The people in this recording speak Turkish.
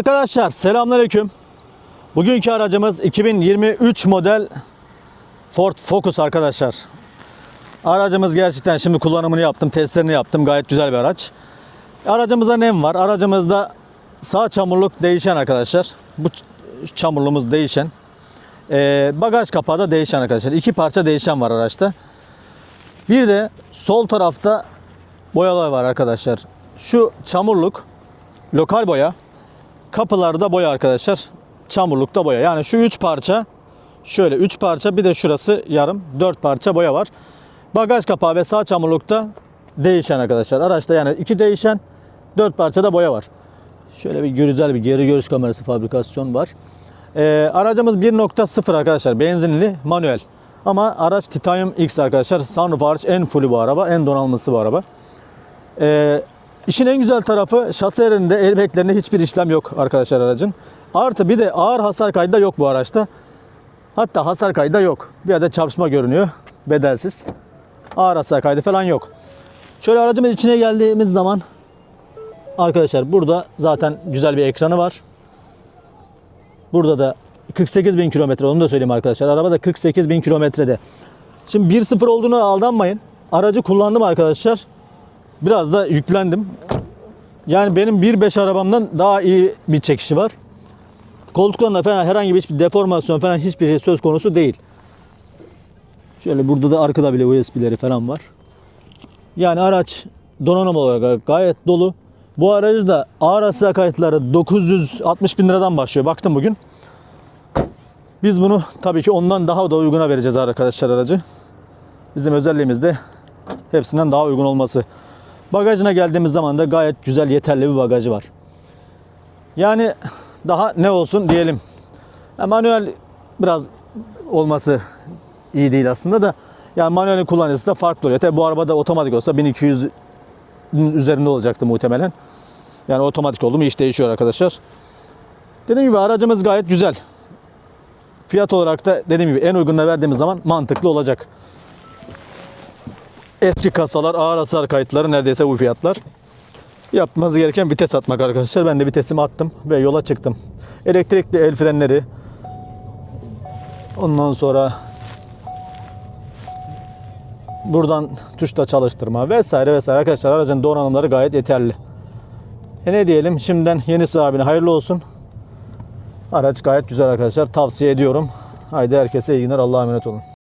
Arkadaşlar selamünaleyküm. Bugünkü aracımız 2023 model Ford Focus arkadaşlar. Aracımız gerçekten şimdi kullanımını yaptım, testlerini yaptım. Gayet güzel bir araç. Aracımızda nem var? Aracımızda sağ çamurluk değişen arkadaşlar. Bu çamurluğumuz değişen. Ee, bagaj kapağı da değişen arkadaşlar. İki parça değişen var araçta. Bir de sol tarafta boyalar var arkadaşlar. Şu çamurluk lokal boya. Kapılarda boya arkadaşlar. Çamurlukta boya. Yani şu üç parça şöyle üç parça bir de şurası yarım dört parça boya var. Bagaj kapağı ve sağ çamurlukta değişen arkadaşlar. Araçta yani iki değişen dört parça da boya var. Şöyle bir güzel bir geri görüş kamerası fabrikasyon var. Ee, aracımız 1.0 arkadaşlar benzinli manuel. Ama araç Titanium X arkadaşlar. Sunroof hariç en fullü bu araba. En donanımlısı bu araba. Ee, işin en güzel tarafı şase yerinde airbaglerinde hiçbir işlem yok arkadaşlar aracın. Artı bir de ağır hasar kaydı da yok bu araçta. Hatta hasar kaydı da yok. Bir adet çarpışma görünüyor. Bedelsiz. Ağır hasar kaydı falan yok. Şöyle aracımın içine geldiğimiz zaman arkadaşlar burada zaten güzel bir ekranı var. Burada da 48 bin kilometre onu da söyleyeyim arkadaşlar. Araba da 48 bin kilometrede. Şimdi 1.0 olduğunu aldanmayın. Aracı kullandım arkadaşlar. Biraz da yüklendim. Yani benim 1.5 arabamdan daha iyi bir çekişi var. Koltuklarında falan herhangi bir hiçbir deformasyon falan hiçbir şey söz konusu değil. Şöyle burada da arkada bile USB'leri falan var. Yani araç donanım olarak gayet dolu. Bu aracı da ağır hasar kayıtları 960 bin liradan başlıyor. Baktım bugün. Biz bunu tabii ki ondan daha da uyguna vereceğiz arkadaşlar aracı. Bizim özelliğimiz de hepsinden daha uygun olması. Bagajına geldiğimiz zaman da gayet güzel yeterli bir bagajı var. Yani daha ne olsun diyelim. Manuel biraz olması iyi değil aslında da yani manuelin kullanıcısı da farklı oluyor. Tabii bu arabada otomatik olsa 1200 üzerinde olacaktı muhtemelen. Yani otomatik oldu mu iş değişiyor arkadaşlar. Dediğim gibi aracımız gayet güzel. Fiyat olarak da dediğim gibi en uygununa verdiğimiz zaman mantıklı olacak. Eski kasalar, ağır hasar kayıtları neredeyse bu fiyatlar. Yapmanız gereken vites atmak arkadaşlar. Ben de vitesimi attım ve yola çıktım. Elektrikli el frenleri. Ondan sonra buradan tuşla çalıştırma vesaire vesaire. Arkadaşlar aracın donanımları gayet yeterli. E ne diyelim şimdiden yeni sahibine hayırlı olsun. Araç gayet güzel arkadaşlar. Tavsiye ediyorum. Haydi herkese iyi günler. Allah'a emanet olun.